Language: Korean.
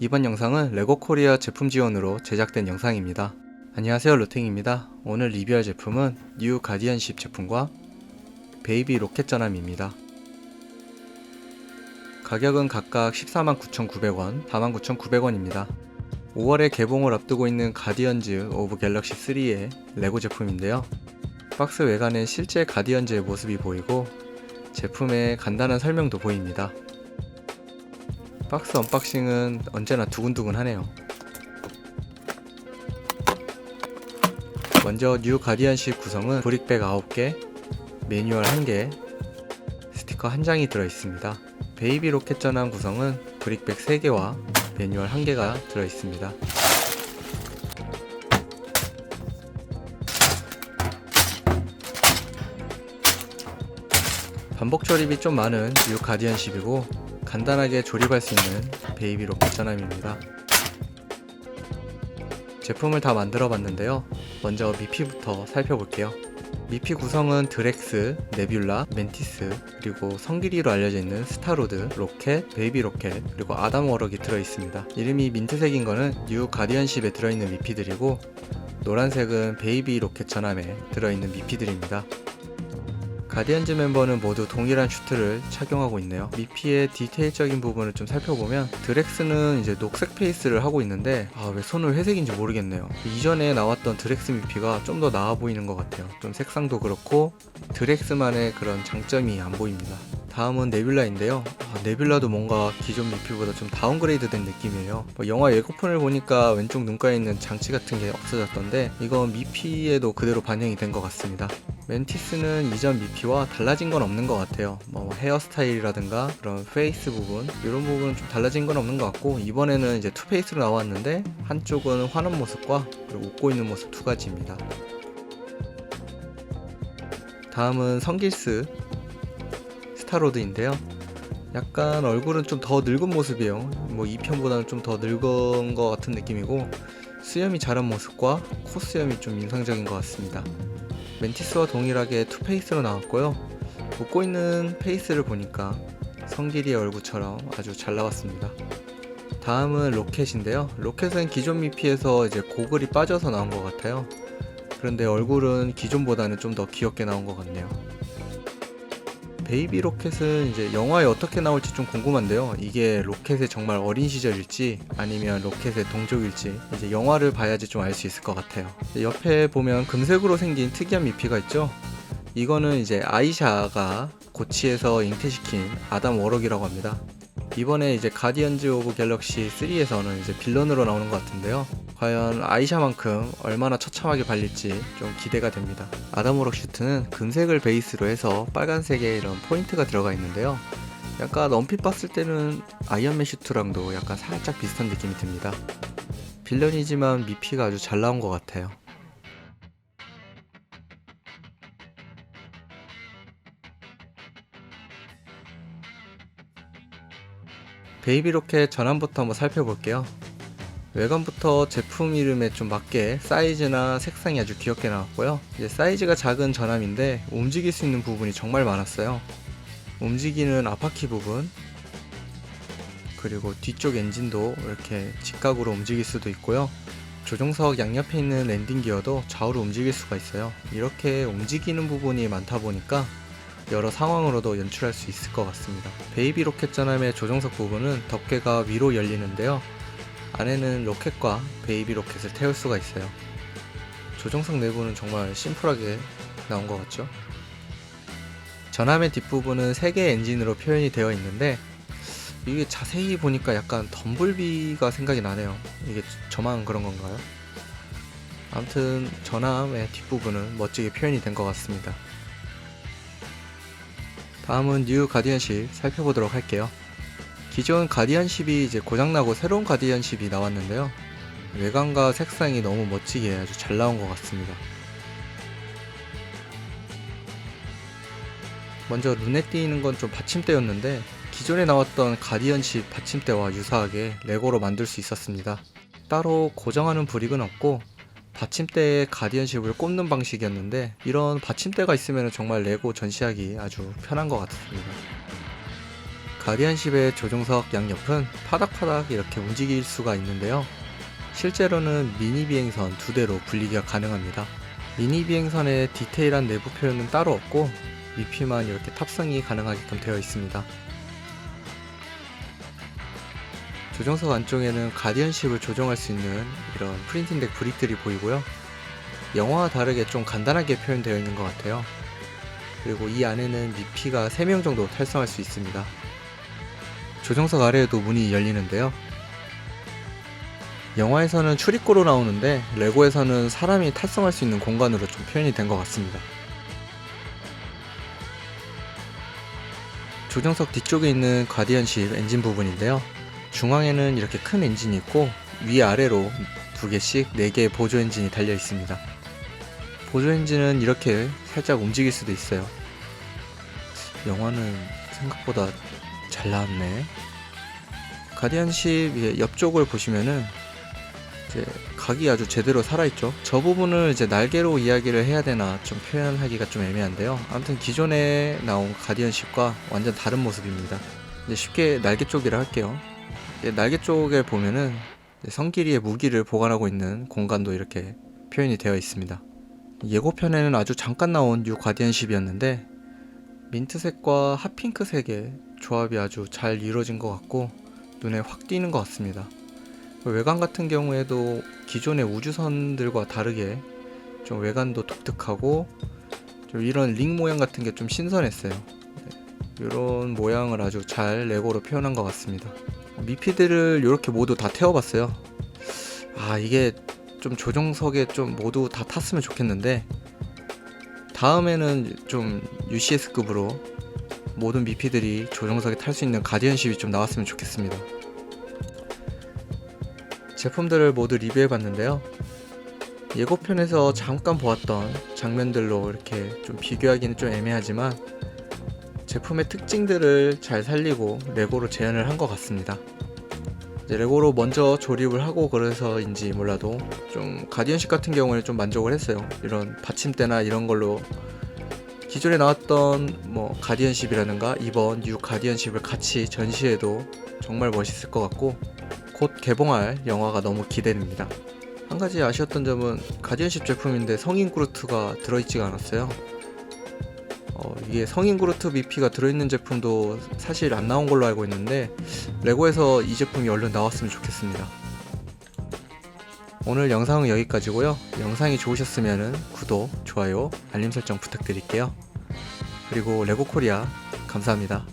이번 영상은 레고 코리아 제품 지원으로 제작된 영상입니다. 안녕하세요 루탱입니다. 오늘 리뷰할 제품은 뉴 가디언십 제품과 베이비 로켓 전함입니다. 가격은 각각 149,900원, 49,900원입니다. 5월에 개봉을 앞두고 있는 가디언즈 오브 갤럭시 3의 레고 제품인데요. 박스 외관엔 실제 가디언즈의 모습이 보이고 제품의 간단한 설명도 보입니다. 박스 언박싱은 언제나 두근두근하네요. 먼저 뉴 가디언십 구성은 브릭백 9개, 매뉴얼 1개, 스티커 1장이 들어있습니다. 베이비 로켓 전함 구성은 브릭백 3개와 매뉴얼 1개가 들어있습니다. 반복 조립이 좀 많은 뉴 가디언십이고 간단하게 조립할 수 있는 베이비 로켓 전함입니다. 제품을 다 만들어 봤는데요. 먼저 미피부터 살펴볼게요. 미피 구성은 드렉스, 네뷸라, 멘티스, 그리고 성길이로 알려져 있는 스타로드, 로켓, 베이비 로켓, 그리고 아담 워럭이 들어있습니다. 이름이 민트색인 거는 뉴 가디언십에 들어있는 미피들이고 노란색은 베이비 로켓 전함에 들어있는 미피들입니다. 가디언즈 멤버는 모두 동일한 슈트를 착용하고 있네요. 미피의 디테일적인 부분을 좀 살펴보면 드렉스는 이제 녹색 페이스를 하고 있는데 아 왜 손을 회색인지 모르겠네요. 이전에 나왔던 드렉스 미피가 좀 더 나아 보이는 것 같아요. 좀 색상도 그렇고 드렉스만의 그런 장점이 안 보입니다. 다음은 네뷸라인데요. 아, 네뷸라도 뭔가 기존 미피보다 좀 다운그레이드 된 느낌이에요. 뭐 영화 예고편을 보니까 왼쪽 눈가에 있는 장치 같은 게 없어졌던데 이건 미피에도 그대로 반영이 된 것 같습니다. 멘티스는 이전 미피와 달라진 건 없는 것 같아요. 뭐 헤어스타일이라든가 그런 페이스 부분 이런 부분은 좀 달라진 건 없는 것 같고 이번에는 이제 투페이스로 나왔는데 한쪽은 화난 모습과 그리고 웃고 있는 모습 두 가지입니다. 다음은 성길스 스타로드인데요. 약간 얼굴은 좀 더 늙은 모습이에요. 뭐 2편보다는 좀 더 늙은 것 같은 느낌이고 수염이 자란 모습과 코 수염이 좀 인상적인 것 같습니다. 멘티스와 동일하게 투페이스로 나왔고요. 웃고 있는 페이스를 보니까 성길이의 얼굴처럼 아주 잘 나왔습니다. 다음은 로켓인데요. 로켓은 기존 미피에서 이제 고글이 빠져서 나온 것 같아요. 그런데 얼굴은 기존보다는 좀 더 귀엽게 나온 것 같네요. 베이비 로켓은 이제 영화에 어떻게 나올지 좀 궁금한데요. 이게 로켓의 정말 어린 시절일지 아니면 로켓의 동족일지 이제 영화를 봐야지 좀 알 수 있을 것 같아요. 옆에 보면 금색으로 생긴 특이한 미피가 있죠. 이거는 이제 아이샤가 고치에서 잉태시킨 아담 워럭이라고 합니다. 이번에 이제 가디언즈 오브 갤럭시 3에서는 이제 빌런으로 나오는 것 같은데요. 과연 아이샤만큼 얼마나 처참하게 발릴지 좀 기대가 됩니다. 아담 워럭 슈트는 금색을 베이스로 해서 빨간색에 이런 포인트가 들어가 있는데요. 약간 얼핏 봤을 때는 아이언맨 슈트랑도 약간 살짝 비슷한 느낌이 듭니다. 빌런이지만 미피가 아주 잘 나온 것 같아요. 베이비 로켓 전함부터 한번 살펴볼게요. 외관부터 제품 이름에 좀 맞게 사이즈나 색상이 아주 귀엽게 나왔고요. 이제 사이즈가 작은 전함인데 움직일 수 있는 부분이 정말 많았어요. 움직이는 아파키 부분, 그리고 뒤쪽 엔진도 이렇게 직각으로 움직일 수도 있고요. 조종석 양옆에 있는 랜딩 기어도 좌우로 움직일 수가 있어요. 이렇게 움직이는 부분이 많다 보니까 여러 상황으로도 연출할 수 있을 것 같습니다. 베이비 로켓 전함의 조종석 부분은 덮개가 위로 열리는데요. 안에는 로켓과 베이비 로켓을 태울 수가 있어요. 조종석 내부는 정말 심플하게 나온 것 같죠? 전함의 뒷부분은 3개의 엔진으로 표현이 되어 있는데 이게 자세히 보니까 약간 덤블비가 생각이 나네요. 이게 저만 그런 건가요? 아무튼 전함의 뒷부분은 멋지게 표현이 된 것 같습니다. 다음은 뉴 가디언십 살펴보도록 할게요. 기존 가디언십이 이제 고장나고 새로운 가디언십이 나왔는데요. 외관과 색상이 너무 멋지게 아주 잘 나온 것 같습니다. 먼저 눈에 띄는 건 좀 받침대였는데 기존에 나왔던 가디언십 받침대와 유사하게 레고로 만들 수 있었습니다. 따로 고정하는 브릭은 없고 받침대에 가디언십을 꼽는 방식이었는데 이런 받침대가 있으면 정말 레고 전시하기 아주 편한 것 같습니다. 가디언십의 조종석 양옆은 파닥파닥 이렇게 움직일 수가 있는데요. 실제로는 미니 비행선 두 대로 분리가 가능합니다. 미니 비행선의 디테일한 내부 표현은 따로 없고 미피만 이렇게 탑승이 가능하게끔 되어 있습니다. 조종석 안쪽에는 가디언십을 조정할 수 있는 이런 프린팅덱 브릭들이 보이고요. 영화와 다르게 좀 간단하게 표현되어 있는 것 같아요. 그리고 이 안에는 미피가 3명 정도 탈승할 수 있습니다. 조종석 아래에도 문이 열리는데요. 영화에서는 출입구로 나오는데 레고에서는 사람이 탈승할 수 있는 공간으로 좀 표현이 된 것 같습니다. 조종석 뒤쪽에 있는 가디언십 엔진 부분인데요. 중앙에는 이렇게 큰 엔진이 있고 위아래로 두 개씩 네 개의 보조 엔진이 달려 있습니다. 보조 엔진은 이렇게 살짝 움직일 수도 있어요. 영화는 생각보다 잘 나왔네. 가디언십 옆쪽을 보시면은 이제 각이 아주 제대로 살아있죠. 저 부분을 이제 날개로 이야기를 해야 되나 좀 표현하기가 좀 애매한데요. 아무튼 기존에 나온 가디언십과 완전 다른 모습입니다. 이제 쉽게 날개 쪽이라 할게요. 날개 쪽에 보면은 성길이의 무기를 보관하고 있는 공간도 이렇게 표현이 되어 있습니다. 예고편에는 아주 잠깐 나온 뉴 가디언십이었는데 민트색과 핫핑크색의 조합이 아주 잘 이루어진 것 같고 눈에 확 띄는 것 같습니다. 외관 같은 경우에도 기존의 우주선들과 다르게 좀 외관도 독특하고 좀 이런 링 모양 같은 게 좀 신선했어요. 이런 모양을 아주 잘 레고로 표현한 것 같습니다. 미피들을 이렇게 모두 다 태워봤어요. 아 이게 좀 조종석에 좀 모두 다 탔으면 좋겠는데 다음에는 좀 UCS급으로 모든 미피들이 조종석에 탈 수 있는 가디언십이 좀 나왔으면 좋겠습니다. 제품들을 모두 리뷰해봤는데요. 예고편에서 잠깐 보았던 장면들로 이렇게 좀 비교하기는 좀 애매하지만 제품의 특징들을 잘 살리고 레고로 재현을 한 것 같습니다. 레고로 먼저 조립을 하고 그래서인지 몰라도 좀 가디언십 같은 경우에는 좀 만족을 했어요. 이런 받침대나 이런 걸로 기존에 나왔던 뭐 가디언십이라든가 이번 뉴 가디언십을 같이 전시해도 정말 멋있을 것 같고 곧 개봉할 영화가 너무 기대됩니다. 한 가지 아쉬웠던 점은 가디언십 제품인데 성인 그루트가 들어있지가 않았어요. 어, 이게 성인 그루트 미피가 들어있는 제품도 사실 안 나온 걸로 알고 있는데 레고에서 이 제품이 얼른 나왔으면 좋겠습니다. 오늘 영상은 여기까지고요. 영상이 좋으셨으면 구독, 좋아요, 알림 설정 부탁드릴게요. 그리고 레고 코리아 감사합니다.